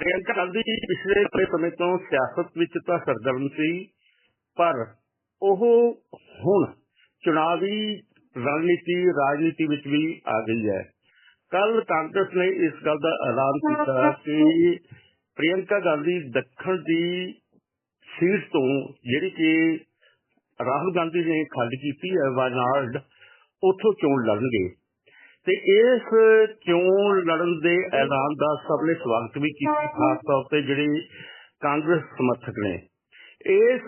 ਪ੍ਰਿਯੰਕਾ ਗਾਂਧੀ ਪਿਛਲੇ ਲੰਬੇ ਸਮੇਂ ਤੋਂ ਸਿਆਸਤ ਵਿੱਚ ਤਾਂ ਸਰਗਰਮ ਸੀ, ਪਰ ਉਹ ਹੁਣ ਚੁਣਾਵੀ ਰਣਨੀਤੀ, ਰਾਜਨੀਤੀ ਵਿੱਚ ਵੀ ਆ ਗਈ ਹੈ। ਕੱਲ ਕਾਂਗਰਸ ਨੇ ਇਸ ਗੱਲ ਦਾ ਐਲਾਨ ਕੀਤਾ ਕਿ ਪ੍ਰਿਯੰਕਾ ਗਾਂਧੀ ਦੱਖਣ ਦੀ ਸੀਟ ਤੋਂ ਜਿਹੜੀ ਕਿ ਰਾਹੁਲ ਗਾਂਧੀ ਨੇ ਖਾਲੀ ਕੀਤੀ ਹੈ ਵਾਇਨਾਡ ਉੱਥੋਂ ਚੋਣ ਲੜਨਗੇ। ਤੇ ਇਸ ਚੋਣ ਲੜਨ ਦੇ ਐਲਾਨ ਦਾ ਸਭ ਨੇ ਸਵਾਗਤ ਵੀ ਕੀਤਾ, ਖਾਸ ਤੌਰ ਤੇ ਜਿਹੜੇ ਕਾਂਗਰਸ ਸਮਰਥਕ ਨੇ। ਇਸ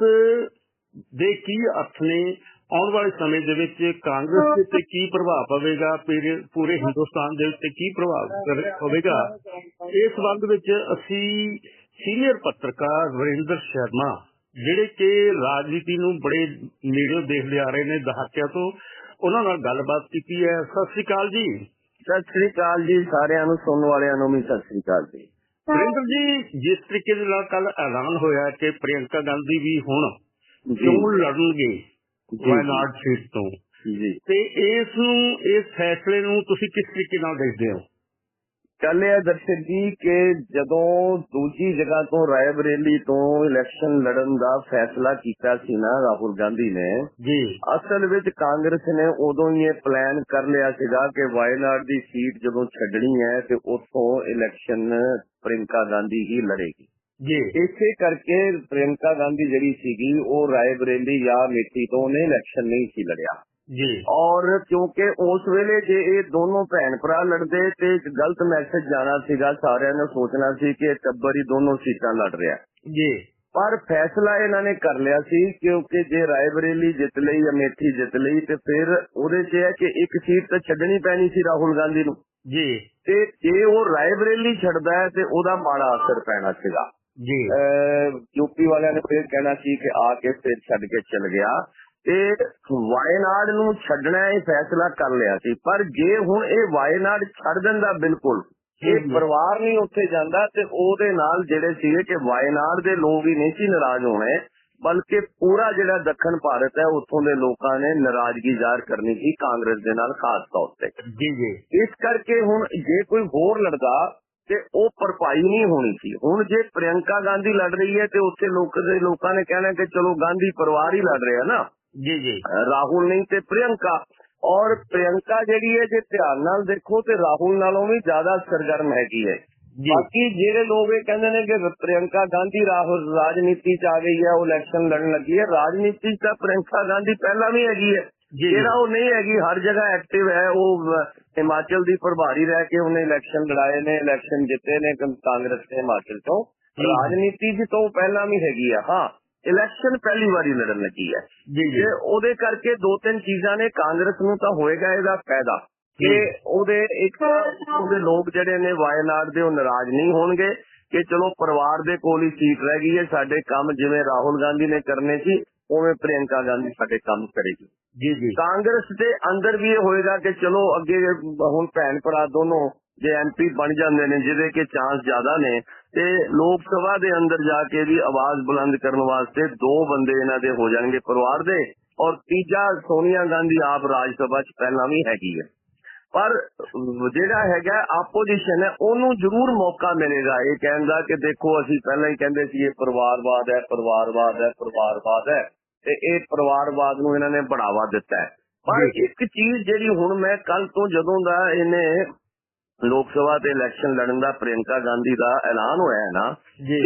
ਦੇ ਕੀ ਅਰਥ ਨੇ? ਆਉਣ ਵਾਲੇ ਸਮੇਂ ਦੇ ਵਿੱਚ ਕਾਂਗਰਸ ਦੇ ਉੱਤੇ ਕੀ ਪ੍ਰਭਾਵ ਪਵੇਗਾ? ਪੂਰੇ- ਹਿੰਦੁਸਤਾਨ ਦੇ ਉੱਤੇ ਕੀ ਪ੍ਰਭਾਵ ਪਵੇਗਾ? ਇਸ ਸੰਬੰਧ ਵਿੱਚ ਅਸੀਂ ਸੀਨੀਅਰ ਪੱਤਰਕਾਰ ਵਰਿੰਦਰ ਸ਼ਰਮਾ, ਜਿਹੜੇ ਕਿ ਰਾਜਨੀਤੀ ਨੂੰ ਬੜੇ ਨੇੜਿਓਂ ਦੇਖਦੇ ਆ ਰਹੇ ਨੇ ਦਹਾਕਿਆਂ ਤੋਂ ਉਹਨਾਂ ਨਾਲ ਗੱਲਬਾਤ ਕੀਤੀ ਹੈ। ਸਤਿ ਸ੍ਰੀ ਅਕਾਲ ਜੀ। ਸਤਿ ਸ੍ਰੀ ਅਕਾਲ ਜੀ। ਸਾਰਿਆਂ ਨੂੰ ਸੁਣਨ ਵਾਲਿਆਂ ਨੂੰ ਵੀ ਸਤਿ ਸ੍ਰੀ ਅਕਾਲ ਜੀ। ਵਰਿੰਦਰ ਜੀ ਜਿਸ ਤਰੀਕੇ ਦੇ ਨਾਲ ਕੱਲ ਐਲਾਨ ਹੋਇਆ ਕਿ ਪ੍ਰਿਯੰਕਾ ਗਾਂਧੀ ਵੀ ਹੁਣ ਚੋਣ ਲੜਨਗੇ। ਵਾਇਨਾਡ ਸੀਟ ਤੋਂ? ਜੀ। ਤੇ ਇਸ ਨੂੰ ਇਸ ਫੈਸਲੇ ਨੂੰ ਤੁਸੀਂ ਕਿਸ ਤਰੀਕੇ ਨਾਲ ਦੇਖਦੇ ਹੋ? ਕੱਲ ਇਹ ਦਰਸ਼ਕ ਜੀ ਕਿ ਜਦੋਂ ਦੂਜੀ ਜਗ੍ਹਾ ਤੋਂ ਰਾਇਬਰੇਲੀ ਤੋਂ ਇਲੈਕਸ਼ਨ ਲੜਨ ਦਾ ਫੈਸਲਾ ਕੀਤਾ ਸੀ ਨਾ ਰਾਹੁਲ ਗਾਂਧੀ ਨੇ ਜੀ। ਅਸਲ ਵਿੱਚ ਕਾਂਗਰਸ ਨੇ ਉਦੋਂ ਹੀ ਇਹ ਪਲਾਨ ਕਰ ਲਿਆ ਸੀਗਾ ਕਿ ਵਾਇਨਾਡ ਦੀ ਸੀਟ ਜਦੋਂ ਛੱਡਣੀ ਹੈ ਤੇ ਉੱਥੋਂ ਇਲੈਕਸ਼ਨ ਪ੍ਰਿੰਕਾ ਗਾਂਧੀ ਹੀ ਲੜੇਗੀ। ਜੀ। ਇਸੇ ਕਰਕੇ ਪ੍ਰਿੰਕਾ ਗਾਂਧੀ ਜਿਹੜੀ ਸੀਗੀ ਉਹ ਰਾਇਬਰੇਲੀ ਜਾਂ ਮੇਥੀ ਤੋਂ ਉਹਨੇ ਇਲੈਕਸ਼ਨ ਨਹੀਂ ਸੀ ਲੜਿਆ। ਜੀ। ਔਰ ਕਿਉਂਕਿ ਉਸ ਵੇਲੇ ਜੇ ਇਹ ਦੋਨੋਂ ਭੈਣ ਭਰਾ ਲੜਦੇ ਤੇ ਇੱਕ ਗਲਤ ਮੈਸੇਜ ਜਾਣਾ ਸੀਗਾ ਸਾਰਿਆਂ ਨੇ ਸੋਚਣਾ ਸੀ ਕਿ ਟੱਬਰ ਹੀ ਦੋਨੋਂ ਸੀਟਾਂ ਲੜ ਰਿਹਾ। ਜੀ। ਪਰ ਫੈਸਲਾ ਇਹਨਾਂ ਨੇ ਕਰ ਲਿਆ ਸੀ ਕਿਉਂਕਿ ਜੇ ਰਾਇਬਰੇਲੀ ਜਿੱਤ ਲਈ ਜਾਂ ਮੇਥੀ ਜਿੱਤ ਲਈ ਤੇ ਫਿਰ ਉਹਦੇ 'ਚ ਹੈ ਕਿ ਇੱਕ ਸੀਟ ਤਾਂ ਛੱਡਣੀ ਪੈਣੀ ਸੀ ਰਾਹੁਲ ਗਾਂਧੀ ਨੂੰ। ਜੀ। ਤੇ ਜੇ ਉਹ ਰਾਇਬਰੇਲੀ ਛੱਡਦਾ ਹੈ ਤੇ ਉਹਦਾ ਮਾੜਾ ਅਸਰ ਪੈਣਾ ਸੀਗਾ। ਜੀ। ਯੂਪੀ ਵਾਲਿਆਂ ਨੇ ਫਿਰ ਕਹਿਣਾ ਸੀ ਕਿ ਆ ਕੇ ਫਿਰ ਛੱਡ ਕੇ ਚਲ ਗਿਆ। ਤੇ ਵਾਇਨਾਡ ਨੂੰ ਛੱਡਣਾ ਇਹ ਫੈਸਲਾ ਕਰ ਲਿਆ ਸੀ। ਪਰ ਜੇ ਹੁਣ ਇਹ ਵਾਇਨਾਡ ਛੱਡ ਦਿੰਦਾ ਬਿਲਕੁਲ ਇਹ। ਪਰਿਵਾਰ ਨਹੀਂ ਉੱਥੇ ਜਾਂਦਾ ਤੇ ਉਹਦੇ ਨਾਲ ਜਿਹੜੇ ਸੀਗੇ ਕਿ ਵਾਇਨਾਡ ਦੇ ਲੋਕ ਹੀ ਨਹੀਂ ਸੀ ਨਾਰਾਜ਼ ਹੋਣੇ ਬਲਕਿ ਪੂਰਾ ਜਿਹੜਾ ਦੱਖਣ ਭਾਰਤ ਹੈ ਉੱਥੋਂ ਦੇ ਲੋਕਾਂ ਨੇ ਨਾਰਾਜ਼ਗੀ ਜ਼ਾਹਰ ਕਰਨੀ ਸੀ ਕਾਂਗਰਸ ਦੇ ਨਾਲ ਖਾਸ ਤੌਰ ਤੇ। ਜੀ ਜੀ। ਇਸ ਕਰਕੇ ਹੁਣ ਜੇ ਕੋਈ ਹੋਰ ਲੜਦਾ ਤੇ ਉਹ ਭਰਪਾਈ ਨਹੀਂ ਹੋਣੀ ਸੀ। ਹੁਣ ਜੇ ਪ੍ਰਿਯੰਕਾ ਗਾਂਧੀ ਲੜ ਰਹੀ ਹੈ ਤੇ ਉੱਥੇ ਲੋਕ ਦੇ ਲੋਕਾਂ ਨੇ ਕਹਿਣਾ ਕਿ ਚਲੋ ਗਾਂਧੀ ਪਰਿਵਾਰ ਹੀ ਲੜ ਰਿਹਾ ਨਾ। ਜੀ ਜੀ। ਰਾਹੁਲ ਨਹੀਂ ਤੇ ਪ੍ਰਿਯੰਕਾ। ਔਰ ਪ੍ਰਿਯੰਕਾ ਜਿਹੜੀ ਹੈ ਜੇ ਧਿਆਨ ਨਾਲ ਦੇਖੋ ਤੇ ਰਾਹੁਲ ਨਾਲੋਂ ਵੀ ਜ਼ਿਆਦਾ ਸਰਗਰਮ ਹੈਗੀ ਹੈ। ਜੀ। ਬਾਕੀ ਜਿਹੜੇ ਲੋਕ ਇਹ ਕਹਿੰਦੇ ਨੇ ਕਿ ਪ੍ਰਿਯੰਕਾ ਗਾਂਧੀ ਰਾਹੁਲ ਰਾਜਨੀਤੀ ਚ ਆ ਗਈ ਹੈ ਉਹ ਇਲੈਕਸ਼ਨ ਲੜਨ ਲੱਗੀ ਹੈ। ਰਾਜਨੀਤੀ ਚ ਤਾਂ ਪ੍ਰਿਯੰਕਾ ਗਾਂਧੀ ਪਹਿਲਾਂ ਵੀ ਹੈਗੀ ਹੈ। ਜੀ ਜਿਹੜਾ ਉਹ ਨਹੀਂ ਹੈਗੀ ਹਰ ਜਗ੍ਹਾ ਐਕਟਿਵ ਹੈ। ਉਹ ਹਿਮਾਚਲ ਦੀ ਪ੍ਰਭਾਰੀ ਰਹਿ ਕੇ ਉਹਨੇ ਇਲੈਕਸ਼ਨ ਲੜਾਏ ਨੇ ਇਲੈਕਸ਼ਨ ਜਿੱਤੇ ਨੇ ਕਾਂਗਰਸ ਨੇ ਹਿਮਾਚਲ ਤੋਂ। ਰਾਜਨੀਤੀ 'ਚ ਤਾਂ ਪਹਿਲਾਂ ਵੀ ਹੈਗੀ ਆ ਹਾਂ। ਇਲੈਕਸ਼ਨ ਪਹਿਲੀ ਵਾਰੀ ਲੜਨ ਲੱਗੀ ਹੈ। ਜੀ ਤੇ ਉਹਦੇ ਕਰਕੇ ਦੋ ਤਿੰਨ ਚੀਜ਼ਾਂ ਨੇ ਕਾਂਗਰਸ ਨੂੰ ਤਾਂ ਹੋਏਗਾ ਇਹਦਾ ਫਾਇਦਾ ਕਿ ਉਹਦੇ ਇੱਕ ਉਹਦੇ ਲੋਕ ਜਿਹੜੇ ਨੇ ਵਾਇਨਾਡ ਦੇ ਉਹ ਨਾਰਾਜ਼ ਨਹੀਂ ਹੋਣਗੇ ਕਿ ਚਲੋ ਪਰਿਵਾਰ ਦੇ ਕੋਲ ਹੀ ਸੀਟ ਰਹਿ ਗਈ ਹੈ ਸਾਡੇ ਕੰਮ ਜਿਵੇਂ ਰਾਹੁਲ ਗਾਂਧੀ ਨੇ ਕਰਨੇ ਸੀ ਉਵੇਂ ਪ੍ਰਿਯੰਕਾ ਗਾਂਧੀ ਸਾਡੇ ਕੰਮ ਕਰੇਗੀ। ਜੀ ਜੀ। ਕਾਂਗਰਸ ਦੇ ਅੰਦਰ ਵੀ ਇਹ ਹੋਏਗਾ ਕਿ ਚਲੋ ਅੱਗੇ ਹੁਣ ਭੈਣ ਭਰਾ ਦੋਨੋਂ ਜੇ ਐਮਪੀ ਬਣ ਜਾਂਦੇ ਨੇ ਜਿਹਦੇ ਕੇ ਚਾਂਸ ਜ਼ਿਆਦਾ ਨੇ ਤੇ ਲੋਕ ਸਭਾ ਦੇ ਅੰਦਰ ਜਾ ਕੇ ਵੀ ਆਵਾਜ਼ ਬੁਲੰਦ ਕਰਨ ਵਾਸਤੇ ਦੋ ਬੰਦੇ ਇਹਨਾਂ ਦੇ ਹੋ ਜਾਣਗੇ ਪਰਿਵਾਰ ਦੇ ਔਰ ਤੀਜਾ ਸੋਨੀਆ ਗਾਂਧੀ ਆਪ ਰਾਜ ਸਭਾ 'ਚ ਪਹਿਲਾਂ ਵੀ ਹੈਗੀ ਹੈ। ਪਰ ਜਿਹੜਾ ਹੈਗਾ ਆਪੋਜੀਸ਼ਨ ਹੈ ਉਹਨੂੰ ਜ਼ਰੂਰ ਮੌਕਾ ਮਿਲੇਗਾ। ਇਹ ਕਹਿਣ ਦਾ ਕਿ ਦੇਖੋ ਅਸੀਂ ਪਹਿਲਾਂ ਹੀ ਕਹਿੰਦੇ ਸੀ ਇਹ ਪਰਿਵਾਰਵਾਦ ਹੈ ਪਰਿਵਾਰਵਾਦ ਹੈ ਪਰਿਵਾਰਵਾਦ ਹੈ ਤੇ ਇਹ ਪਰਿਵਾਰਵਾਦ ਨੂੰ ਇਹਨਾਂ ਨੇ ਬੜਾਵਾ ਦਿੱਤਾ ਹੈ। ਪਰ। ਇੱਕ ਚੀਜ਼ ਜਿਹੜੀ ਹੁਣ ਮੈਂ ਕੱਲ ਤੋਂ ਜਦੋਂ ਦਾ ਇਹਨੇ ਲੋਕ ਸਭਾ ਤੇ ਇਲੈਕਸ਼ਨ ਲੜਨ ਦਾ ਪ੍ਰਿਯੰਕਾ ਗਾਂਧੀ ਦਾ ਐਲਾਨ ਹੋਇਆ ਹੈ ਨਾ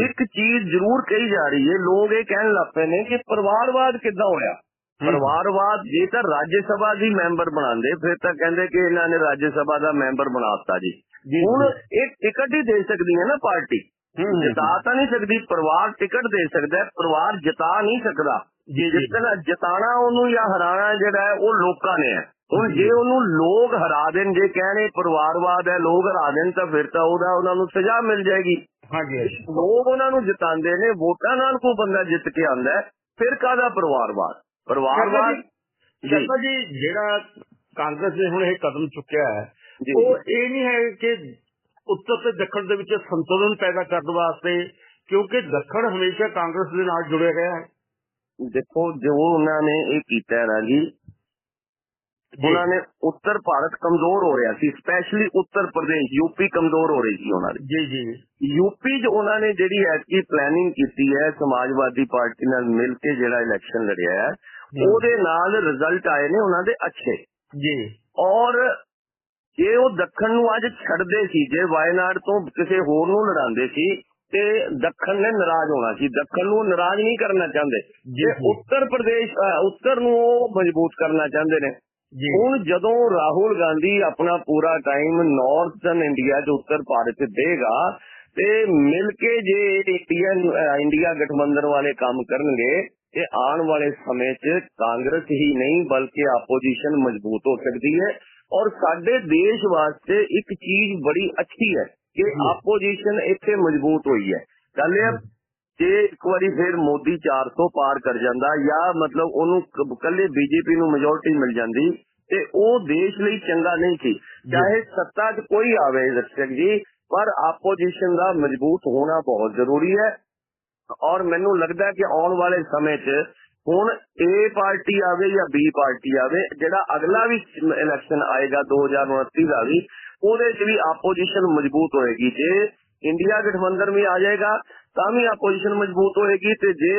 ਇੱਕ ਚੀਜ਼ ਜ਼ਰੂਰ ਕਹੀ ਜਾ ਰਹੀ ਹੈ ਲੋਕ ਇਹ ਕਹਿਣ ਲੱਗ ਪਏ ਨੇ ਕਿ ਪਰਿਵਾਰਵਾਦ ਕਿੱਦਾਂ ਹੋਇਆ? ਪਰਿਵਾਰਵਾਦ ਜੇ ਤਾਂ ਰਾਜ ਸਭਾ ਦੀ ਮੈਂਬਰ ਬਣਾਉਂਦੇ ਫਿਰ ਤਾਂ ਕਹਿੰਦੇ ਕਿ ਇਹਨਾਂ ਨੇ ਰਾਜ ਸਭਾ ਦਾ ਮੈਂਬਰ ਬਣਾਤਾ ਜੀ। ਜੀ ਹੁਣ ਇਹ ਟਿਕਟ ਹੀ ਦੇ ਸਕਦੀ ਹੈ ਨਾ ਪਾਰਟੀ। ਜਿਤਾ ਤਾਂ ਨਹੀਂ ਸਕਦੀ ਪਰਿਵਾਰ ਟਿਕਟ ਦੇ ਸਕਦਾ ਪਰਿਵਾਰ ਜਿਤਾ ਨਹੀਂ ਸਕਦਾ। ਜਿੱਤਣਾ ਜਿਤਾਣਾ ਉਹਨੂੰ ਜਾਂ ਹਰਾਣਾ ਜਿਹੜਾ ਉਹ ਲੋਕਾਂ ਨੇ ਹੈ। ਹੁਣ ਜੇ ਉਹਨੂੰ ਲੋਕ ਹਰਾ ਦੇਣ ਜੇ ਕਹਿਣੇ ਪਰਿਵਾਰਵਾਦ ਹੈ ਲੋਕ ਹਰਾ ਦੇਣ ਤਾਂ ਫਿਰ ਤਾਂ ਉਹਦਾ ਉਹਨਾਂ ਨੂੰ ਸਜ਼ਾ ਮਿਲ ਜਾਏਗੀ ਹਾਂਜੀ। ਲੋਕ ਉਹਨਾਂ ਨੂੰ ਜਿਤਾਉਂਦੇ ਨੇ ਵੋਟਾਂ ਨਾਲ ਕੋਈ ਬੰਦਾ ਜਿੱਤ ਕੇ ਆਂਦਾ ਫਿਰ ਕਾਹਦਾ ਪਰਿਵਾਰਵਾਦ ਪਰਿਵਾਰਵਾਦ ਜੀ ਜਿਹੜਾ ਕਾਂਗਰਸ ਨੇ ਹੁਣ ਇਹ ਕਦਮ ਚੁੱਕਿਆ ਹੈ। ਉਹ ਇਹ ਨਹੀਂ ਹੈ ਕਿ ਉੱਤਰ ਤੇ ਦੱਖਣ ਦੇ ਵਿੱਚ ਸੰਤੁਲਨ ਪੈਦਾ ਕਰਨ ਵਾਸਤੇ ਕਿਉਂਕਿ ਦੱਖਣ ਹਮੇਸ਼ਾ ਕਾਂਗਰਸ ਦੇ ਨਾਲ ਜੁੜਿਆ ਰਿਹਾ ਹੈ ਦੇਖੋ ਜੋ ਉਹਨਾਂ ਨੇ ਇਹ ਕੀਤਾ ਹੈ ਨਾ ਜੀ ਜੀ। ਉਹਨਾਂ ਨੇ ਉੱਤਰ ਭਾਰਤ ਕਮਜ਼ੋਰ ਹੋ ਰਿਹਾ ਸੀ ਸਪੈਸ਼ਲੀ ਉੱਤਰ ਪ੍ਰਦੇਸ਼ ਯੂਪੀ ਕਮਜ਼ੋਰ ਹੋ ਰਹੀ ਸੀ ਉਹਨਾਂ ਦੀ। ਜੀ ਜੀ। ਯੂਪੀ 'ਚ ਉਹਨਾਂ ਨੇ ਜਿਹੜੀ ਐਤਕੀ ਪਲੈਨਿੰਗ ਕੀਤੀ ਹੈ ਸਮਾਜਵਾਦੀ ਪਾਰਟੀ ਨਾਲ ਮਿਲ ਕੇ ਜਿਹੜਾ ਇਲੈਕਸ਼ਨ ਲੜਿਆ ਹੈ। ਉਹਦੇ ਨਾਲ ਰਿਜ਼ਲਟ ਆਏ ਨੇ ਉਹਨਾਂ ਦੇ ਅੱਛੇ। ਜੀ। ਔਰ ਜੇ ਉਹ ਦੱਖਣ ਨੂੰ ਅੱਜ ਛੱਡਦੇ ਸੀ ਜੇ ਵਾਇਨਾਡ ਤੋਂ ਕਿਸੇ ਹੋਰ ਨੂੰ ਲੜਾਉਂਦੇ ਸੀ ਤੇ ਦੱਖਣ ਨੇ ਨਾਰਾਜ਼ ਹੋਣਾ ਸੀ। ਦੱਖਣ ਨੂੰ ਨਾਰਾਜ਼ ਨਹੀਂ ਕਰਨਾ ਚਾਹੁੰਦੇ। ਜੀ। ਉੱਤਰ ਪ੍ਰਦੇਸ਼ ਉੱਤਰ ਨੂੰ ਉਹ ਮਜ਼ਬੂਤ ਕਰਨਾ ਚਾਹੁੰਦੇ ਨੇ। ਹੁਣ ਜਦੋਂ ਰਾਹੁਲ ਗਾਂਧੀ ਆਪਣਾ ਪੂਰਾ ਟਾਈਮ ਨਾਰਥਰਨ ਇੰਡੀਆ ਚ ਉੱਤਰ ਭਾਰਤ ਚ ਦੇਗਾ ਤੇ ਮਿਲ ਕੇ ਜੇ ਇੰਡੀਆ ਅ, ਇੰਡੀਆ ਗਠਬੰਧਨ ਵਾਲੇ ਕੰਮ ਕਰਨਗੇ ਤੇ ਆਉਣ ਵਾਲੇ ਸਮੇਂ 'ਚ ਕਾਂਗਰਸ ਹੀ ਨਹੀਂ ਬਲਕਿ ਆਪੋਜੀਸ਼ਨ ਮਜ਼ਬੂਤ ਹੋ ਸਕਦੀ ਹੈ। ਔਰ ਸਾਡੇ ਦੇਸ਼ ਵਾਸਤੇ ਇੱਕ ਚੀਜ਼ ਬੜੀ ਅੱਛੀ ਹੈ ਕਿ। ਆਪੋਜੀਸ਼ਨ ਇੱਥੇ ਮਜ਼ਬੂਤ ਹੋਈ ਹੈ। ਗੱਲ ਇਹ ਜੇ ਇੱਕ ਵਾਰੀ ਫਿਰ ਮੋਦੀ 400 ਪਾਰ ਕਰ ਜਾਂਦਾ ਜਾਂ ਮਤਲਬ ਉਹਨੂੰ ਕ- ਕੱਲੇ ਬੀਜੇਪੀ ਨੂੰ ਮੈਜੋਰਟੀ ਮਿਲ ਜਾਂਦੀ ਤੇ ਉਹ ਦੇਸ਼ ਲਈ ਚੰਗਾ ਨਹੀਂ ਸੀ। ਚਾਹੇ ਸੱਤਾ 'ਚ ਕੋਈ ਆਵੇ ਦਰਸ਼ਕ ਜੀ, ਪਰ ਆਪੋਜੀਸ਼ਨ ਦਾ ਮਜ਼ਬੂਤ ਹੋਣਾ ਬਹੁਤ ਜ਼ਰੂਰੀ ਹੈ। ਔਰ ਮੈਨੂੰ ਲੱਗਦਾ ਕਿ ਆਉਣ ਵਾਲੇ ਸਮੇਂ 'ਚ ਹੁਣ A ਪਾਰਟੀ ਆਵੇ ਜਾਂ B ਪਾਰਟੀ ਆਵੇ, ਜਿਹੜਾ ਅਗਲਾ ਵੀ ਇਲੈਕਸ਼ਨ ਆਏਗਾ 2029 ਦਾ ਵੀ, ਉਹਦੇ 'ਚ ਵੀ ਆਪੋਜੀਸ਼ਨ ਮਜ਼ਬੂਤ ਹੋਏਗੀ। ਜੇ ਇੰਡੀਆ ਗਠਬੰਧਨ ਵੀ ਆ ਜਾਏਗਾ ਤਾਂ ਵੀ ਆਪੋਜੀਸ਼ਨ ਮਜ਼ਬੂਤ ਹੋਏਗੀ ਤੇ ਜੇ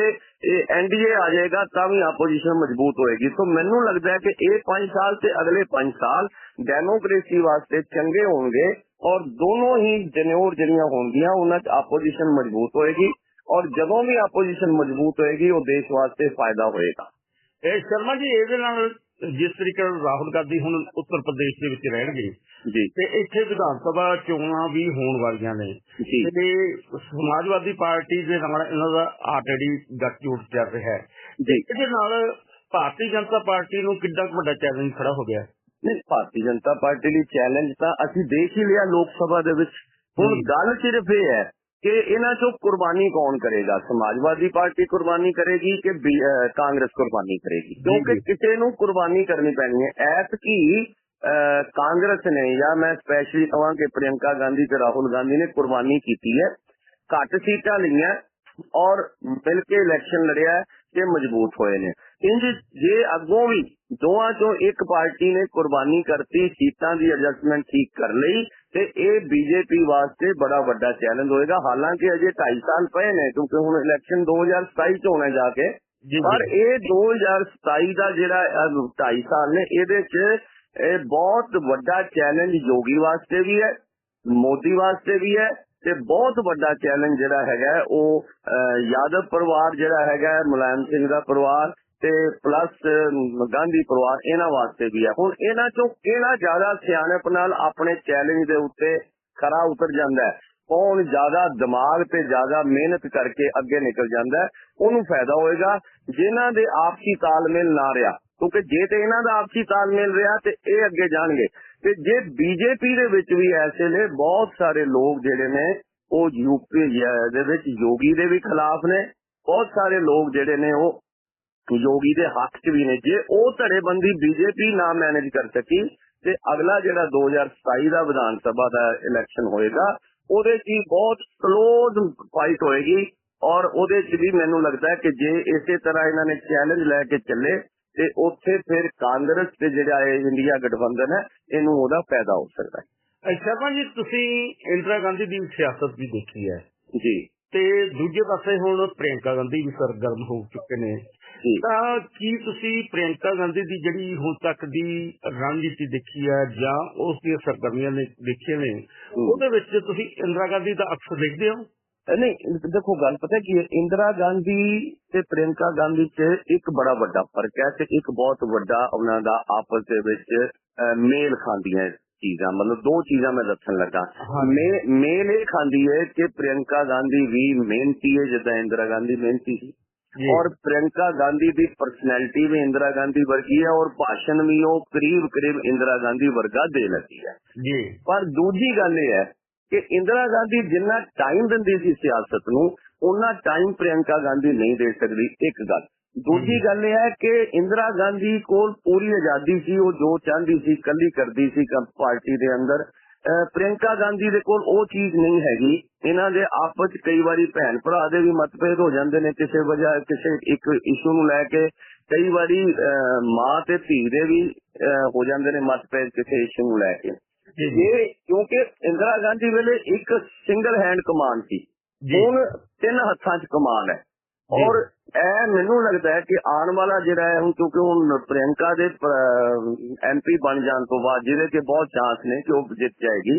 ਐਨਡੀਏ ਆ ਜਾਏਗਾ ਤਾਂ ਵੀ ਆਪੋਜੀਸ਼ਨ ਮਜ਼ਬੂਤ ਹੋਏਗੀ। ਸੋ ਮੈਨੂੰ ਲੱਗਦਾ ਹੈ ਕਿ ਇਹ 5 ਸਾਲ ਤੇ ਅਗਲੇ 5 ਸਾਲ ਡੈਮੋਕ੍ਰੇਸੀ ਵਾਸਤੇ ਚੰਗੇ ਹੋਣਗੇ ਔਰ ਦੋਨੋਂ ਹੀ ਜਨਿਓਰ ਜਿਹੜੀਆਂ ਹੋਣਗੀਆਂ, ਉਹਨਾਂ 'ਚ ਆਪੋਜੀਸ਼ਨ ਮਜ਼ਬੂਤ ਹੋਏਗੀ ਔਰ ਜਦੋਂ ਵੀ ਆਪੋਜੀਸ਼ਨ ਮਜ਼ਬੂਤ ਹੋਏਗੀ, ਉਹ ਦੇਸ਼ ਵਾਸਤੇ ਫਾਇਦਾ ਹੋਏਗਾ। ਇਹ ਸ਼ਰਮਾ ਜੀ, ਇਹਦੇ ਨਾਲ ਜਿਸ ਤਰੀਕੇ ਨਾਲ ਰਾਹੁਲ ਗਾਂਧੀ ਹੁਣ ਉੱਤਰ ਪ੍ਰਦੇਸ਼ ਦੇ ਵਿੱਚ ਰਹਿਣਗੇ ਜੀ। ਤੇ ਇੱਥੇ ਵਿਧਾਨ ਸਭਾ ਚੋਣਾਂ ਵੀ ਹੋਣ ਵਾਲੀਆਂ ਨੇ। ਤੇ ਸਮਾਜਵਾਦੀ ਪਾਰਟੀ ਦੇ ਨਾਲ ਇਹਨਾਂ ਦਾ ਆਲਰੇਡੀ ਗੱਠਜੋੜ ਚੱਲ ਰਿਹਾ ਹੈ। ਜੀ। ਇਹਦੇ ਨਾਲ ਭਾਰਤੀ ਜਨਤਾ ਪਾਰਟੀ ਨੂੰ ਕਿੱਡਾ ਕੁ ਵੱਡਾ ਚੈਲੰਜ ਖੜਾ ਹੋ ਗਿਆ? ਨਹੀਂ ਭਾਰਤੀ ਜਨਤਾ ਪਾਰਟੀ ਲਈ ਚੈਲੰਜ ਤਾਂ ਅਸੀਂ ਦੇਖ ਹੀ ਲਿਆ ਲੋਕ ਸਭਾ ਦੇ ਵਿੱਚ। ਹੁਣ। ਗੱਲ ਸਿਰਫ ਇਹ ਹੈ ਕਿ ਇਹਨਾਂ ਚੋਂ ਕੁਰਬਾਨੀ ਕੌਣ ਕਰੇਗਾ? ਸਮਾਜਵਾਦੀ ਪਾਰਟੀ ਕੁਰਬਾਨੀ ਕਰੇਗੀ ਕਿ ਕਾਂਗਰਸ ਕੁਰਬਾਨੀ ਕਰੇਗੀ? ਕਿਉਂਕਿ। ਕਿਸੇ ਨੂੰ ਕੁਰਬਾਨੀ ਕਰਨੀ ਪੈਣੀ ਹੈ। ਐਤ ਕੀ ਕਾਂਗਰਸ ਨੇ ਜਾਂ ਮੈਂ ਸਪੈਸ਼ਲੀ ਕਹਾਂ ਕਿ ਪ੍ਰਿਯੰਕਾ ਗਾਂਧੀ ਤੇ ਰਾਹੁਲ ਗਾਂਧੀ ਨੇ ਕੁਰਬਾਨੀ ਕੀਤੀ ਹੈ। ਘੱਟ ਸੀਟਾਂ ਲਈਆਂ ਔਰ ਮਿਲ ਕੇ ਇਲੈਕਸ਼ਨ ਲੜਿਆ ਤੇ ਮਜ਼ਬੂਤ ਹੋਏ ਨੇ। ਇੰਜ ਜੇ ਅੱਗੋਂ ਵੀ ਦੋਵਾਂ ਚੋਂ ਇੱਕ ਪਾਰਟੀ ਨੇ ਕੁਰਬਾਨੀ ਕਰਤੀ ਸੀਟਾਂ ਦੀ ਐਡਜਸਟਮੈਂਟ ਠੀਕ ਕਰ ਲਈ ਤੇ ਇਹ ਬੀਜੇਪੀ ਵਾਸਤੇ ਬੜਾ ਵੱਡਾ ਚੈਲੰਜ ਹੋਏਗਾ। ਹਾਲਾਂਕਿ ਅਜੇ 2.5 ਸਾਲ ਪਏ ਨੇ ਕਿਉਂਕਿ ਹੁਣ ਇਲੈਕਸ਼ਨ 2027 ਚ ਹੋਣਾ ਜਾ ਕੇ। ਪਰ ਇਹ 2027 ਦਾ ਜਿਹੜਾ 2.5 ਸਾਲ ਨੇ ਇਹਦੇ 'ਚ ਇਹ ਬਹੁਤ ਵੱਡਾ ਚੈਲੰਜ ਯੋਗੀ ਵਾਸਤੇ ਵੀ ਹੈ ਮੋਦੀ ਵਾਸਤੇ ਵੀ ਹੈ ਤੇ ਬਹੁਤ ਵੱਡਾ ਚੈਲੰਜ ਜਿਹੜਾ ਹੈਗਾ ਉਹ ਯਾਦਵ ਪਰਿਵਾਰ ਜਿਹੜਾ ਹੈਗਾ ਮੁਲਾਇਮ ਸਿੰਘ ਦਾ ਪਰਿਵਾਰ ਤੇ ਪਲੱਸ ਗਾਂਧੀ ਪਰਿਵਾਰ ਇਹਨਾਂ ਵਾਸਤੇ ਵੀ ਹੈ ਹੁਣ ਇਹਨਾਂ ਚੋਂ ਕਿਹੜਾ ਜ਼ਿਆਦਾ ਸਿਆਣਪ ਨਾਲ ਆਪਣੇ ਚੈਲੰਜ ਦੇ ਉੱਤੇ ਖਰਾ ਉਤਰ ਜਾਂਦਾ ਹੈ? ਕੌਣ ਜ਼ਿਆਦਾ ਦਿਮਾਗ ਤੇ ਜ਼ਿਆਦਾ ਮਿਹਨਤ ਕਰਕੇ ਅੱਗੇ ਨਿਕਲ ਜਾਂਦਾ ਉਹਨੂੰ ਫਾਇਦਾ ਹੋਏਗਾ ਜਿਨ੍ਹਾਂ ਦੇ ਆਪਸੀ ਤਾਲਮੇਲ ਨਾ ਰਿਹਾ। ਕਿਉਂਕਿ ਜੇ ਤੇ ਇਹਨਾਂ ਦਾ ਆਪਸੀ ਤਾਲਮੇਲ ਰਿਹਾ ਤੇ ਇਹ ਅੱਗੇ ਜਾਣਗੇ। ਤੇ ਜੇ ਬੀਜੇਪੀ ਦੇ ਵਿੱਚ ਵੀ ਐਸੇ ਨੇ, ਬਹੁਤ ਸਾਰੇ ਲੋਕ ਜਿਹੜੇ ਨੇ, ਉਹ ਯੂਪੀ ਦੇ ਵਿੱਚ ਯੋਗੀ ਦੇ ਵੀ ਖਿਲਾਫ ਨੇ। ਬਹੁਤ ਸਾਰੇ ਲੋਕ ਜਿਹੜੇ ਨੇ, ਉਹ ਯੋਗੀ ਦੇ ਹੱਥ 'ਚ ਵੀ ਨੇ ਜੇ ਉਹ ਧੜੇਬੰਦੀ ਬੀਜੇਪੀ ਨਾ ਮੈਨੇਜ ਕਰ ਸਕੀ ਤੇ ਅਗਲਾ ਜਿਹੜਾ 2027 ਦਾ ਵਿਧਾਨ ਸਭਾ ਦਾ ਇਲੈਕਸ਼ਨ ਹੋਏਗਾ ਉਹਦੇ 'ਚ ਹੀ ਬਹੁਤ ਕਲੋਜ਼ ਫਾਈਟ ਹੋਏਗੀ ਔਰ ਉਹਦੇ 'ਚ ਵੀ ਮੈਨੂੰ ਲੱਗਦਾ ਕਿ ਜੇ ਇਸੇ ਤਰ੍ਹਾਂ ਇਹਨਾਂ ਨੇ ਚੈਲੰਜ ਲੈ ਕੇ ਚੱਲੇ ਤੇ ਉੱਥੇ ਫਿਰ ਕਾਂਗਰਸ ਤੇ ਜਿਹੜਾ ਇਹ ਇੰਡੀਆ ਗਠਬੰਧਨ ਹੈ ਇਹਨੂੰ ਉਹਦਾ ਫਾਇਦਾ ਹੋ ਸਕਦਾ ਹੈ। ਅਹ ਸ਼ਰਮਾ ਜੀ ਤੁਸੀਂ ਇੰਦਰਾ ਗਾਂਧੀ ਦੀ ਸਿਆਸਤ ਵੀ ਦੇਖੀ ਹੈ। ਜੀ। ਤੇ ਦੂਜੇ ਪਾਸੇ ਹੁਣ ਪ੍ਰਿਯੰਕਾ ਗਾਂਧੀ ਵੀ ਸਰਗਰਮ ਹੋ ਚੁੱਕੇ ਨੇ। ਤਾਂ ਕੀ ਤੁਸੀਂ ਪ੍ਰਿਯੰਕਾ ਗਾਂਧੀ ਦੀ ਜਿਹੜੀ ਹੁਣ ਤੱਕ ਦੀ ਰਣਨੀਤੀ ਦੇਖੀ ਹੈ ਜਾਂ ਉਸ ਦੀਆਂ ਸਰਗਰਮੀਆਂ ਨੇ ਦੇਖੀਆਂ ਨੇ ਉਹਦੇ ਵਿੱਚ ਤੁਸੀਂ ਇੰਦਰਾ ਗਾਂਧੀ ਦਾ ਅਕਸ ਦੇਖਦੇ ਹੋ? ਨਹੀਂ ਦੇਖੋ ਗੱਲ ਪਤਾ ਕੀ ਹੈ ਇੰਦਰਾ ਗਾਂਧੀ ਤੇ ਪ੍ਰਿਯੰਕਾ ਗਾਂਧੀ 'ਚ ਇੱਕ ਬੜਾ ਵੱਡਾ ਫ਼ਰਕ ਹੈ ਤੇ ਇੱਕ ਬਹੁਤ ਵੱਡਾ ਉਹਨਾਂ ਦਾ ਆਪਸ ਦੇ ਵਿੱਚ ਮੇਲ ਖਾਂਦੀਆਂ ਚੀਜ਼ਾਂ ਮਤਲਬ ਦੋ ਚੀਜ਼ਾਂ ਮੈਂ ਦੱਸਣ ਲੱਗਾ। ਹਾਂਜੀ। ਮੇ- ਮੇਲ ਇਹ ਖਾਂਦੀ ਹੈ ਕਿ ਪ੍ਰਿਯੰਕਾ ਗਾਂਧੀ ਵੀ ਮਿਹਨਤੀ ਹੈ ਜਿੱਦਾਂ ਇੰਦਰਾ ਗਾਂਧੀ ਮਿਹਨਤੀ ਸੀ। ਔਰ ਪ੍ਰਿਯੰਕਾ ਗਾਂਧੀ ਦੀ ਪਰਸਨੈਲਿਟੀ ਵੀ ਇੰਦਰਾ ਗਾਂਧੀ ਵਰਗੀ ਹੈ ਔਰ ਭਾਸ਼ਣ ਵੀ ਉਹ ਕਰੀਬ ਕਰੀਬ ਇੰਦਰਾ ਗਾਂਧੀ ਵਰਗਾ ਦੇ ਲੱਗੀ ਹੈ ਜੀ। ਪਰ ਦੂਜੀ ਗੱਲ ਇਹ ਹੈ ਕਿ ਇੰਦਰਾ ਗਾਂਧੀ ਜਿੰਨਾ ਟਾਈਮ ਦਿੰਦੀ ਸੀ ਸਿਆਸਤ ਨੂੰ ਉਹਨਾਂ ਟਾਈਮ ਪ੍ਰਿਯੰਕਾ ਗਾਂਧੀ ਨਹੀਂ ਦੇ ਸਕਦੀ ਇੱਕ ਗੱਲ। ਦੂਜੀ। ਗੱਲ ਇਹ ਹੈ ਕਿ ਇੰਦਰਾ ਗਾਂਧੀ ਕੋਲ ਪੂਰੀ ਆਜ਼ਾਦੀ ਸੀ ਉਹ ਜੋ ਚਾਹੁੰਦੀ ਸੀ ਕੱਲੀ ਕਰਦੀ ਸੀ ਪਾਰਟੀ ਦੇ ਅੰਦਰ। ਅਹ ਪ੍ਰਿਯੰਕਾ ਗਾਂਧੀ ਦੇ ਕੋਲ ਉਹ ਚੀਜ਼ ਨਹੀਂ ਹੈਗੀ। ਇਹਨਾਂ ਦੇ ਆਪਸ 'ਚ ਕਈ ਵਾਰੀ ਭੈਣ ਭਰਾ ਦੇ ਵੀ ਮਤਭੇਦ ਹੋ ਜਾਂਦੇ ਨੇ ਕਿਸੇ ਵਜ੍ਹਾ ਕਿਸੇ ਇੱਕ ਇਸ਼ੂ ਨੂੰ ਲੈ ਕੇ। ਕਈ ਵਾਰੀ ਮਾਂ ਤੇ ਧੀ ਦੇ ਵੀ ਹੋ ਜਾਂਦੇ ਨੇ ਮਤਭੇਦ ਕਿਸੇ ਇਸ਼ੂ ਨੂੰ ਲੈ ਕੇ। ਜੀ ਕਿਉਂਕਿ ਇੰਦਰਾ ਗਾਂਧੀ ਵੇਲੇ ਇੱਕ ਸਿੰਗਲ ਹੈਂਡ ਕਮਾਨ ਸੀ। ਜੀ। ਹੁਣ ਤਿੰਨ ਹੱਥਾਂ 'ਚ ਕਮਾਨ ਹੈ। ਔਰ ਇਹ ਮੈਨੂੰ ਲੱਗਦਾ ਹੈ ਕਿ ਆਉਣ ਵਾਲਾ ਜਿਹੜਾ ਹੈ ਹੁਣ ਕਿਉਂਕਿ ਹੁਣ ਪ੍ਰਿਯੰਕਾ ਦੇ ਐਮਪੀ ਬਣ ਜਾਣ ਤੋਂ ਬਾਅਦ ਜਿਹਦੇ ਕੇ ਬਹੁਤ ਚਾਂਸ ਨੇ ਕਿ ਉਹ ਜਿੱਤ ਜਾਏਗੀ।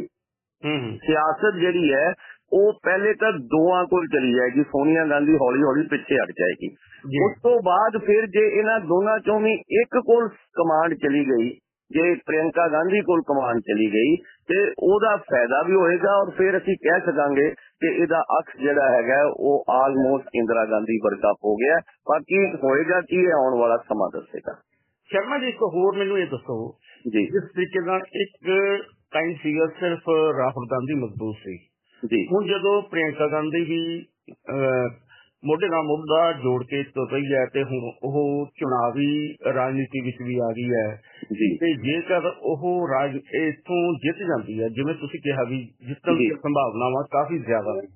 ਹੂੰ ਸਿਆਸਤ ਜਿਹੜੀ ਹੈ ਉਹ ਪਹਿਲੇ ਤਾਂ ਦੋਆਂ ਕੋਲ ਚਲੀ ਜਾਏਗੀ। ਸੋਨੀਆ ਗਾਂਧੀ ਹੌਲੀ ਹੌਲੀ ਪਿੱਛੇ ਹਟ ਜਾਏਗੀ। ਉਸ ਤੋਂ ਬਾਅਦ ਫਿਰ ਜੇ ਇਹਨਾਂ ਦੋਨਾਂ ਚੋਂ ਵੀ ਇੱਕ ਕੋਲ ਕਮਾਂਡ ਚਲੀ ਗਈ ਜੇ ਪ੍ਰਿਯੰਕਾ ਗਾਂਧੀ ਕੋਲ ਕਮਾਂਡ ਚਲੀ ਗਈ ਤੇ ਉਹਦਾ ਫਾਇਦਾ ਵੀ ਹੋਏਗਾ ਔਰ ਫਿਰ ਅਸੀਂ ਕਹਿ ਸਕਾਂਗੇ ਕਿ ਇਹਦਾ ਅਕਸ ਜਿਹੜਾ ਹੈਗਾ ਉਹ ਆਲਮੋਸਟ ਇੰਦਰਾ ਗਾਂਧੀ ਵਰਗਾ ਹੋ ਗਿਆ। ਬਾਕੀ ਹੋਏਗਾ ਕੀ ਇਹ ਆਉਣ ਵਾਲਾ ਸਮਾਂ ਦੱਸੇਗਾ। ਸ਼ਰਮਾ ਜੀ ਇੱਕ ਹੋਰ ਮੈਨੂੰ ਇਹ ਦੱਸੋ ਜੀ। ਜਿਸ ਤਰੀਕੇ ਨਾਲ ਇੱਕ ਟਾਈਮ ਸੀਗਾ ਸਿਰਫ ਰਾਹੁਲ ਗਾਂਧੀ ਮਜ਼ਬੂਤ ਸੀ। ਜੀ। ਹੁਣ ਜਦੋਂ ਪ੍ਰਿਯੰਕਾ ਗਾਂਧੀ ਵੀ ਮੋਢੇ ਨਾਲ ਮੋਢਾ ਜੋੜ ਕੇ ਤੁਰ ਰਹੀ ਹੈ ਤੇ ਹੁਣ ਉਹ ਚੁਣਾਵੀ ਰਾਜਨੀਤੀ ਵਿੱਚ ਵੀ ਆ ਗਈ ਹੈ। ਤੇ ਜੇਕਰ ਉਹ ਰਾਜ ਇਥੋਂ ਜਿੱਤ ਜਾਂਦੀ ਹੈ ਜਿਵੇਂ ਤੁਸੀਂ ਕਿਹਾ ਵੀ ਜਿੱਤਣ ਦੀ। ਸੰਭਾਵਨਾਵਾਂ ਕਾਫੀ ਜ਼ਿਆਦਾ ਨੇ।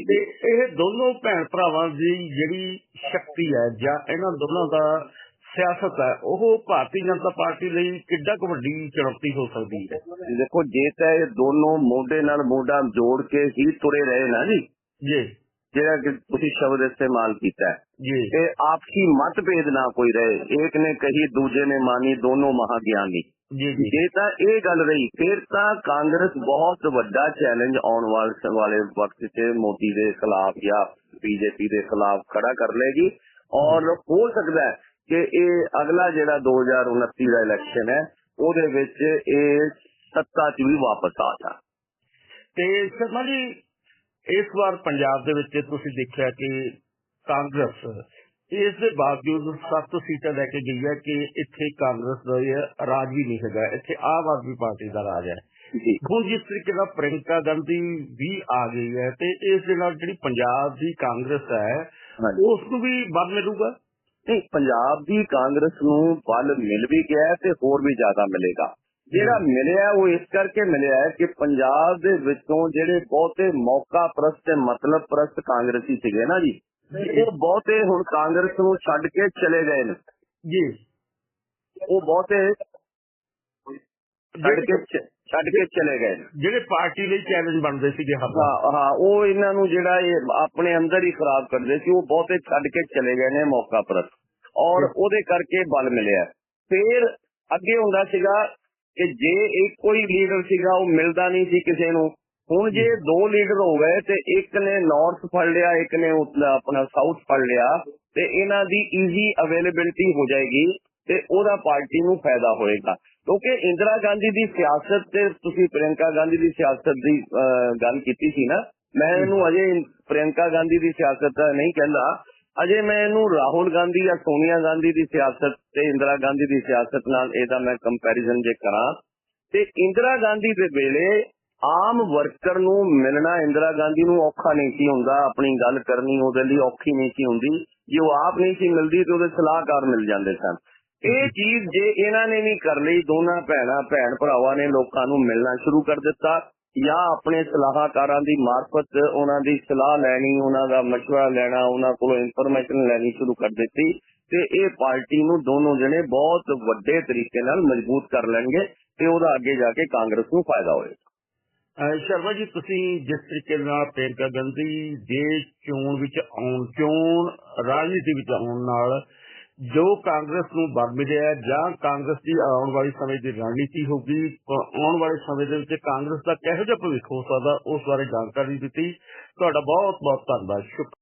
ਤੇ ਇਹ ਦੋਨੋਂ ਭੈਣ ਭਰਾਵਾਂ ਦੀ ਜਿਹੜੀ ਸ਼ਕਤੀ ਹੈ ਜਾਂ ਇਹਨਾਂ ਦੋਨਾਂ ਦਾ ਸਿਆਸਤ ਹੈ ਉਹ ਭਾਰਤੀ ਜਨਤਾ ਪਾਰਟੀ ਲਈ ਕਿੱਡਾ ਕੁ ਵੱਡੀ ਚੁਣੌਤੀ ਹੋ ਸਕਦੀ ਹੈ? ਦੇਖੋ ਜੇ ਤਾਂ ਇਹ ਦੋਨੋਂ ਮੋਢੇ ਨਾਲ ਮੋਢਾ ਜੋੜ ਕੇ ਹੀ ਤੁਰੇ ਰਹੇ ਨਾ ਜੀ ਜੀ। ਜਿਹੜਾ ਕਿ ਤੁਸੀਂ ਸ਼ਬਦ ਇਸਤੇਮਾਲ ਕੀਤਾ ਹੈ। ਜੀ। ਇਹ ਆਪਸੀ ਮਤਭੇਦ ਨਾ ਕੋਈ ਰਹੇ। ਇੱਕ ਨੇ ਕਹੀ ਦੂਜੇ ਨੇ ਮਾਨੀ ਦੋਨੋਂ ਮਹਾਗਿਆਨੀ ਜੀ ਜੀ। ਜੇ ਤਾਂ ਇਹ ਗੱਲ ਰਹੀ ਫਿਰ ਤਾਂ ਕਾਂਗਰਸ ਬਹੁਤ ਵੱਡਾ ਚੈਲੰਜ ਆਉਣ ਵਾਲੇ ਵਾਲੇ ਵਕਤ 'ਚ ਮੋਦੀ ਦੇ ਖਿਲਾਫ ਜਾਂ ਬੀਜੇਪੀ ਦੇ ਖਿਲਾਫ ਖੜਾ ਕਰ ਲੇਗੀ ਔਰ ਹੋ ਸਕਦਾ ਹੈ ਕਿ ਇਹ ਅਗਲਾ ਜਿਹੜਾ 2029 ਦਾ ਇਲੈਕਸ਼ਨ ਹੈ ਉਹਦੇ ਵਿੱਚ ਇਹ ਸੱਤਾ 'ਚ ਵੀ ਵਾਪਸ ਆ ਜਾ ਤੇ ਸ਼ਰਮਾ ਜੀ ਇਸ ਵਾਰ ਪੰਜਾਬ ਦੇ ਵਿੱਚ ਤੁਸੀਂ ਦੇਖਿਆ ਕਿ ਕਾਂਗਰਸ ਇਸ ਦੇ ਬਾਵਜੂਦ ਸੱਤ ਸੀਟਾਂ ਲੈ ਕੇ ਗਈ ਹੈ ਕਿ ਇੱਥੇ ਕਾਂਗਰਸ ਦਾ ਰਾਜ ਵੀ ਨਹੀਂ ਹੈਗਾ ਇੱਥੇ ਆਮ ਆਦਮੀ ਪਾਰਟੀ ਦਾ ਰਾਜ ਹੈ। ਹੁਣ ਜਿਸ ਤਰੀਕੇ ਨਾਲ ਪ੍ਰਿੰਕਾ ਗਾਂਧੀ ਵੀ ਆ ਗਈ ਹੈ ਤੇ ਇਸ ਦੇ ਨਾਲ ਜਿਹੜੀ ਪੰਜਾਬ ਦੀ ਕਾਂਗਰਸ ਹੈ ਉਸ ਨੂੰ ਵੀ ਬਲ ਮਿਲੂਗਾ? ਨਹੀਂ ਪੰਜਾਬ ਦੀ ਕਾਂਗਰਸ ਨੂੰ ਬਲ ਮਿਲ ਵੀ ਗਿਆ ਤੇ ਹੋਰ ਵੀ ਜ਼ਿਆਦਾ ਮਿਲੇਗਾ। ਜਿਹੜਾ ਮਿਲਿਆ ਉਹ ਇਸ ਕਰਕੇ ਮਿਲਿਆ ਕਿ ਪੰਜਾਬ ਦੇ ਵਿੱਚੋਂ ਜਿਹੜੇ ਬਹੁਤੇ ਮੌਕਾ ਪ੍ਰਸਤ ਤੇ ਮਤਲਬ ਪ੍ਰਸਤ ਕਾਂਗਰਸੀ ਸੀਗੇ ਨਾ ਜੀ ਉਹ ਬਹੁਤੇ ਹੁਣ ਕਾਂਗਰਸ ਨੂੰ ਛੱਡ ਕੇ ਚਲੇ ਗਏ ਨੇ। ਜੀ। ਉਹ ਬਹੁਤੇ ਛੱਡ ਕੇ ਛੱਡ ਕੇ ਚਲੇ ਗਏ ਜਿਹੜੇ ਪਾਰਟੀ ਲਈ ਚੈਲੰਜ ਬਣਦੇ ਸੀਗੇ ਹਾਂ ਹਾਂ ਉਹ ਇਹਨਾਂ ਨੂੰ ਜਿਹੜਾ ਇਹ ਆਪਣੇ ਅੰਦਰ ਹੀ ਖਰਾਬ ਕਰਦੇ ਸੀ ਉਹ ਬਹੁਤੇ ਛੱਡ ਕੇ ਚਲੇ ਗਏ ਨੇ ਮੌਕਾ ਪ੍ਰਸਤ। ਔਰ ਉਹਦੇ ਕਰਕੇ ਬਲ ਮਿਲਿਆ। ਫਿਰ ਅੱਗੇ ਹੁੰਦਾ ਸੀਗਾ ਕਿ ਜੇ ਇੱਕ ਕੋਈ ਲੀਡਰ ਸੀਗਾ ਉਹ ਮਿਲਦਾ ਨਹੀਂ ਸੀ ਕਿਸੇ ਨੂੰ। ਹੁਣ ਜੇ ਦੋ ਲੀਡਰ ਹੋ ਗਏ ਤੇ ਇੱਕ ਨੇ ਨਾਰਥ ਫੜ ਲਿਆ ਇੱਕ ਨੇ ਉੱਤਲਾ ਆਪਣਾ ਸਾਊਥ ਫੜ ਲਿਆ ਤੇ ਇਹਨਾਂ ਦੀ ਈਜ਼ੀ ਅਵੇਲੇਬਿਲਟੀ ਹੋ ਜਾਏਗੀ ਤੇ ਉਹਦਾ ਪਾਰਟੀ ਨੂੰ ਫਾਇਦਾ ਹੋਏਗਾ। ਕਿਉਂਕਿ ਇੰਦਰਾ ਗਾਂਧੀ ਦੀ ਸਿਆਸਤ ਤੇ ਤੁਸੀਂ ਪ੍ਰਿਯੰਕਾ ਗਾਂਧੀ ਦੀ ਸਿਆਸਤ ਦੀ ਗੱਲ ਕੀਤੀ ਸੀ ਨਾ ਮੈਂ ਇਹਨੂੰ ਅਜੇ ਪ੍ਰਿਯੰਕਾ ਗਾਂਧੀ ਦੀ ਸਿਆਸਤ ਨਹੀਂ ਕਹਿੰਦਾ ਅਜੇ ਮੈਂ ਇਹਨੂੰ ਰਾਹੁਲ ਗਾਂਧੀ ਜਾਂ ਸੋਨੀਆ ਗਾਂਧੀ ਦੀ ਸਿਆਸਤ ਤੇ ਇੰਦਰਾ ਗਾਂਧੀ ਦੀ ਸਿਆਸਤ ਨਾਲ ਇਹਦਾ ਮੈਂ ਕੰਪੈਰੀਜ਼ਨ ਜੇ ਕਰਾਂ, ਤੇ ਇੰਦਰਾ ਗਾਂਧੀ ਦੇ ਵੇਲੇ ਆਮ ਵਰਕਰ ਨੂੰ ਮਿਲਣਾ ਇੰਦਰਾ ਗਾਂਧੀ ਨੂੰ ਔਖਾ ਨਹੀਂ ਸੀ ਹੁੰਦਾ, ਆਪਣੀ ਗੱਲ ਕਰਨੀ ਉਹਦੇ ਲਈ ਔਖੀ ਨਹੀਂ ਸੀ ਹੁੰਦੀ, ਜੇ ਉਹ ਆਪ ਨਹੀਂ ਸੀ ਮਿਲਦੀ ਤੇ ਉਹਦੇ ਸਲਾਹਕਾਰ ਮਿਲ ਜਾਂਦੇ ਸਨ। ਇਹ ਚੀਜ਼ ਜੇ ਇਹਨਾਂ ਨੇ ਵੀ ਕਰ ਲਈ, ਦੋਨਾਂ ਭੈਣਾਂ ਭੈਣ ਭਰਾਵਾਂ ਨੇ ਲੋਕਾਂ ਨੂੰ ਮਿਲਣਾ ਸ਼ੁਰੂ ਕਰ ਦਿੱਤਾ ਜਾਂ ਆਪਣੇ ਸਲਾਹਕਾਰਾਂ ਦੀ ਮਾਰਫਤ ਉਹਨਾਂ ਦੀ ਸਲਾਹ ਲੈਣੀ ਉਹਨਾਂ ਦਾ مشورہ ਲੈਣਾ ਉਹਨਾਂ ਕੋਲੋਂ ਇਨਫੋਰਮੇਸ਼ਨ ਲੈਣੀ ਸ਼ੁਰੂ ਕਰ ਦਿੱਤੀ ਤੇ ਇਹ ਪਾਰਟੀ ਨੂੰ ਦੋਨੋਂ ਜਣੇ ਬਹੁਤ ਵੱਡੇ ਤਰੀਕੇ ਨਾਲ ਮਜ਼ਬੂਤ ਕਰ ਲੈਣਗੇ ਤੇ ਉਹਦਾ ਅੱਗੇ ਜਾ ਕੇ ਕਾਂਗਰਸ ਨੂੰ ਫਾਇਦਾ ਹੋਏਗਾ ਅਹ ਸ਼ਰਮਾ ਜੀ ਤੁਸੀਂ ਜਿਸ ਤਰੀਕੇ ਨਾਲ ਪ੍ਰਿੰਕਾ ਗਾਂਧੀ ਦੇ ਚੋਣ ਵਿੱਚ ਆਉਣ ਚੋਣ ਰਾਜਨੀਤੀ ਵਿੱਚ ਆਉਣ ਨਾਲ ਜੋ ਕਾਂਗਰਸ ਨੂੰ ਬਲ ਮਿਲਿਆ ਹੈ ਜਾਂ ਕਾਂਗਰਸ ਦੀ ਆਉਣ ਵਾਲੇ ਸਮੇਂ ਦੀ ਰਣਨੀਤੀ ਹੋਗੀ ਆਉਣ ਵਾਲੇ ਸਮੇਂ ਦੇ ਵਿੱਚ ਕਾਂਗਰਸ ਦਾ ਕਿਹੋ ਜਿਹਾ ਭਵਿੱਖ ਹੋ ਸਕਦਾ, ਉਸ ਬਾਰੇ ਜਾਣਕਾਰੀ ਦਿੱਤੀ। ਤੁਹਾਡਾ ਬਹੁਤ ਬਹੁਤ ਧੰਨਵਾਦ। ਸ਼ੁਕਰੀਆ